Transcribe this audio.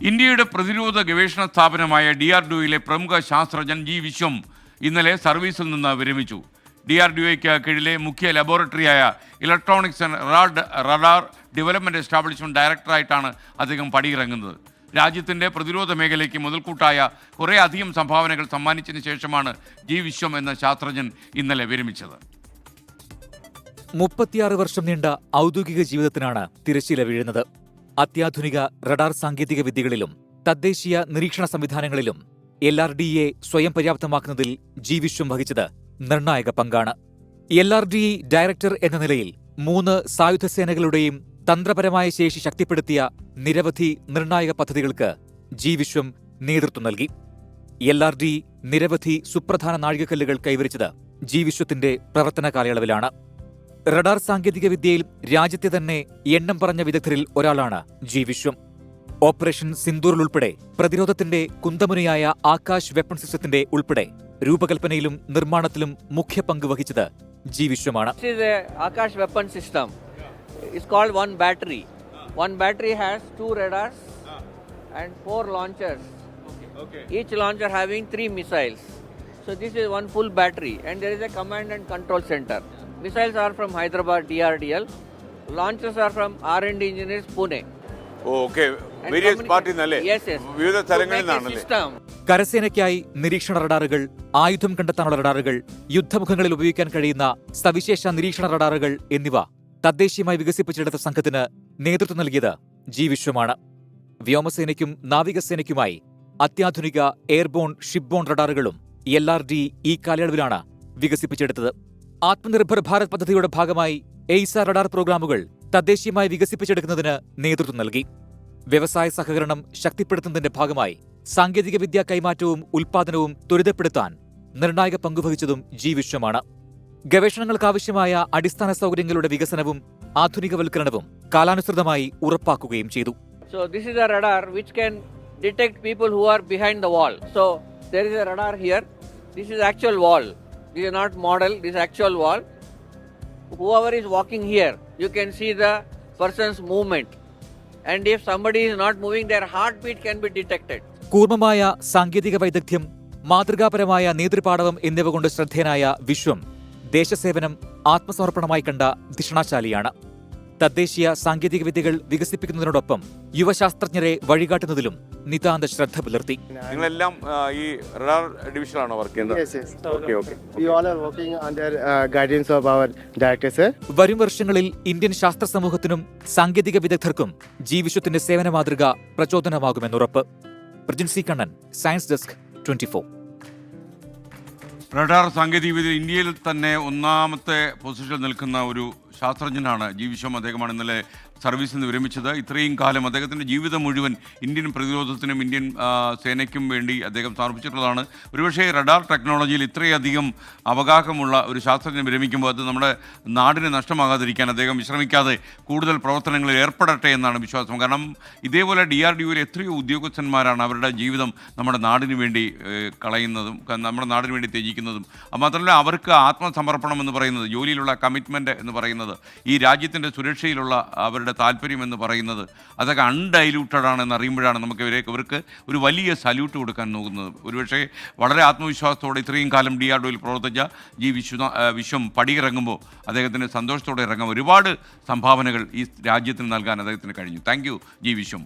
ഇന്ത്യയുടെ പ്രതിരോധ ഗവേഷണ സ്ഥാപനമായ ഡി ആർ ഡിഒയിലെ പ്രമുഖ ശാസ്ത്രജ്ഞൻ ജി വിശ്വം ഇന്നലെ സർവീസിൽ നിന്ന് വിരമിച്ചു. ഡി ആർ ഡിഒയ്ക്ക് കീഴിലെ മുഖ്യ ലബോറട്ടറിയായ electronics and rad radar development establishment ഡയറക്ടറായിട്ടാണ് അദ്ദേഹം പടിയിറങ്ങുന്നത്. രാജ്യത്തിന്റെ പ്രതിരോധ മേഖലയ്ക്ക് മുതൽക്കൂട്ടായ കുറേ അധികം സംഭാവനകൾ സമ്മാനിച്ചതിന് ശേഷമാണ് ജി വിശ്വം എന്ന ശാസ്ത്രജ്ഞൻ ഇന്നലെ വിരമിച്ചത്. മുപ്പത്തിയാറ് വർഷം നീണ്ട ഔദ്യോഗിക ജീവിതത്തിനാണ് തിരശ്ശീല വീഴുന്നത്. അത്യാധുനിക റഡാർ സാങ്കേതിക വിദ്യകളിലും തദ്ദേശീയ നിരീക്ഷണ സംവിധാനങ്ങളിലും എൽ ആർ ഡി എ സ്വയം പര്യാപ്തമാക്കുന്നതിൽ ജി വിശ്വം വഹിച്ചത് നിർണായക പങ്കാണ്. എൽ ആർ ഡി ഡയറക്ടർ എന്ന നിലയിൽ മൂന്ന് സായുധ സേനകളുടെയും തന്ത്രപരമായ ശേഷി ശക്തിപ്പെടുത്തിയ നിരവധി നിർണായക പദ്ധതികൾക്ക് ജി വിശ്വം നേതൃത്വം നൽകി. എൽ ആർ ഡി നിരവധി സുപ്രധാന നാഴികക്കല്ലുകൾ കൈവരിച്ചത് ജി വിശ്വത്തിന്റെ പ്രവർത്തന കാലയളവിലാണ്. റഡാർ സാങ്കേതിക വിദ്യയിൽ രാജ്യത്തെ തന്നെ എണ്ണം പറഞ്ഞ വിദഗ്ധരിൽ ഒരാളാണ് ജി വിശ്വം ഓപ്പറേഷൻ സിന്ദൂറിൽ ഉൾപ്പെടെ പ്രതിരോധത്തിന്റെ കുന്തമുനയായ ആകാശ് വെപ്പൺ സിസ്റ്റത്തിന്റെ ഉൾപ്പെടെ രൂപകൽപ്പനയിലും നിർമ്മാണത്തിലും മുഖ്യ പങ്ക് വഹിച്ചത് ജി വിശ്വമാണ് Akash weapon system. It's called one battery. One battery has two radars and four launchers. Each launcher having three missiles. So this is one full battery and there is a command and control center. Missiles are from Hyderabad DRDL. Launchers are from R&D engineers Pune. Okay various പാർട്ടിൽ നിന്നല്ലേ Yes, yes. വിവിധ To സ്ഥലങ്ങളിൽ make a നിന്നാണല്ലേ system. കരസേനയ്ക്കായി നിരീക്ഷണ റഡാറുകൾ ആയുധം കണ്ടെത്താനുള്ള റഡാറുകൾ യുദ്ധമുഖങ്ങളിൽ ഉപയോഗിക്കാൻ കഴിയുന്ന സവിശേഷ നിരീക്ഷണ റഡാറുകൾ എന്നിവ തദ്ദേശീയമായി വികസിപ്പിച്ചെടുത്ത സംഘത്തിന് നേതൃത്വം നൽകിയത് ജി വിശ്വമാണ് വ്യോമസേനയ്ക്കും നാവികസേനയ്ക്കുമായി അത്യാധുനിക എയർബോൺ ഷിപ്ബോൺ റഡാറുകളും എൽ ആർ ഡി ഈ കാലയളവിലാണ് വികസിപ്പിച്ചെടുത്തത് ആത്മനിർഭർ ഭാരത് പദ്ധതിയുടെ ഭാഗമായി എയ്സ റഡാർ പ്രോഗ്രാമുകൾ തദ്ദേശീയമായി വികസിപ്പിച്ചെടുക്കുന്നതിന് നേതൃത്വം നൽകി വ്യവസായ സഹകരണം ശക്തിപ്പെടുത്തുന്നതിന്റെ ഭാഗമായി സാങ്കേതികവിദ്യ കൈമാറ്റവും ഉൽപാദനവും ത്വരിതപ്പെടുത്താൻ നിർണായക പങ്കുവഹിച്ചതും ജി വിശ്വമാണ് ഗവേഷണങ്ങൾക്കാവശ്യമായ അടിസ്ഥാന സൗകര്യങ്ങളുടെ വികസനവും ആധുനികവൽക്കരണവും കാലാനുസൃതമായി ഉറപ്പാക്കുകയും ചെയ്തു So this is a radar which can detect people who are behind the wall. So there is a radar here. This is actual wall. This is not model. This is actual wall. Whoever is walking here, you can see the person's movement. And if somebody is not moving, their heartbeat can be detected. കൂർമ്മമായ സാങ്കേതിക വൈദഗ്ധ്യം മാതൃകാപരമായ നേതൃപാടവം എന്നിവ കൊണ്ട് ശ്രദ്ധേയനായ വിശ്വം ദേശസേവനം ആത്മസമർപ്പണമായി കണ്ട ധിഷണാശാലിയാണ് തദ്ദേശീയ സാങ്കേതിക വിദ്യകൾ വികസിപ്പിക്കുന്നതിനോടൊപ്പം യുവശാസ്ത്രജ്ഞരെ വഴികാട്ടുന്നതിലും നിതാന്ത ശ്രദ്ധ പുലർത്തി. നിങ്ങളെല്ലാം ഈ റഡാർ ഡിവിഷനിലാണോ വർക്ക് ചെയ്യുന്നത്? Yes, yes. Okay okay We all are working under uh, guidance of our വരും വർഷങ്ങളിൽ ഇന്ത്യൻ ശാസ്ത്ര സമൂഹത്തിനും സാങ്കേതിക വിദഗ്ധർക്കും ജി വിശ്വത്തിന്റെ സേവന മാതൃക പ്രചോദനമാകുമെന്നുറപ്പ്. Prajinsi Kannan science desk twenty four radar സാങ്കേതികവിദ്യ ഇന്ത്യയിൽ തന്നെ ഒന്നാമത്തെ പൊസിഷൻ നിൽക്കുന്ന ഒരു ശാസ്ത്രജ്ഞനാണ് ജി വിശ്വം അദ്ദേഹമാണ് ഇന്നലെ സർവീസിൽ നിന്ന് വിരമിച്ചത്. ഇത്രയും കാലം അദ്ദേഹത്തിന്റെ ജീവിതം മുഴുവൻ ഇന്ത്യൻ പ്രതിരോധത്തിനും ഇന്ത്യൻ സേനയ്ക്കും വേണ്ടി അദ്ദേഹം സമർപ്പിച്ചിട്ടുള്ളതാണ്. ഒരുപക്ഷേ റഡാർ ടെക്നോളജിയിൽ ഇത്രയധികം അവഗാഹമുള്ള ഒരു ശാസ്ത്രജ്ഞൻ വിരമിക്കുമ്പോൾ അത് നമ്മുടെ നാടിനെ നഷ്ടമാകാതിരിക്കാൻ അദ്ദേഹം വിശ്രമിക്കാതെ കൂടുതൽ പ്രവർത്തനങ്ങളിൽ ഏർപ്പെടട്ടെ എന്നാണ് വിശ്വാസം. കാരണം ഇതേപോലെ ഡി ആർ ഡി ഒയിലെ എത്രയോ ഉദ്യോഗസ്ഥന്മാരാണ് അവരുടെ ജീവിതം നമ്മുടെ നാടിന് വേണ്ടി കളയുന്നതും നമ്മുടെ നാടിന് വേണ്ടി ത്യജിക്കുന്നതും. മാത്രമല്ല അവർക്ക് ആത്മസമർപ്പണം എന്ന് പറയുന്നത് ജോലിയിലുള്ള കമ്മിറ്റ്മെന്റ് എന്ന് പറയുന്നത് ഈ രാജ്യത്തിന്റെ സുരക്ഷയിലുള്ള അവരുടെ താല്പര്യം എന്ന് പറയുന്നത് അതൊക്കെ അൺഡൈല്യൂട്ടഡ് ആണെന്ന് അറിയുമ്പോഴാണ് നമുക്ക് ഇവരെ ഇവർക്ക് ഒരു വലിയ സല്യൂട്ട് കൊടുക്കാൻ നോക്കുന്നത്. ഒരുപക്ഷേ വളരെ ആത്മവിശ്വാസത്തോടെ ഇത്രയും കാലം ഡി ആർ പ്രവർത്തിച്ച ജി വിശ്വ വിശ്വം പടിയിറങ്ങുമ്പോൾ അദ്ദേഹത്തിന് സന്തോഷത്തോടെ ഇറങ്ങാൻ ഒരുപാട് സംഭാവനകൾ ഈ രാജ്യത്തിന് നൽകാൻ അദ്ദേഹത്തിന് കഴിഞ്ഞു. Thank you G Vishwam.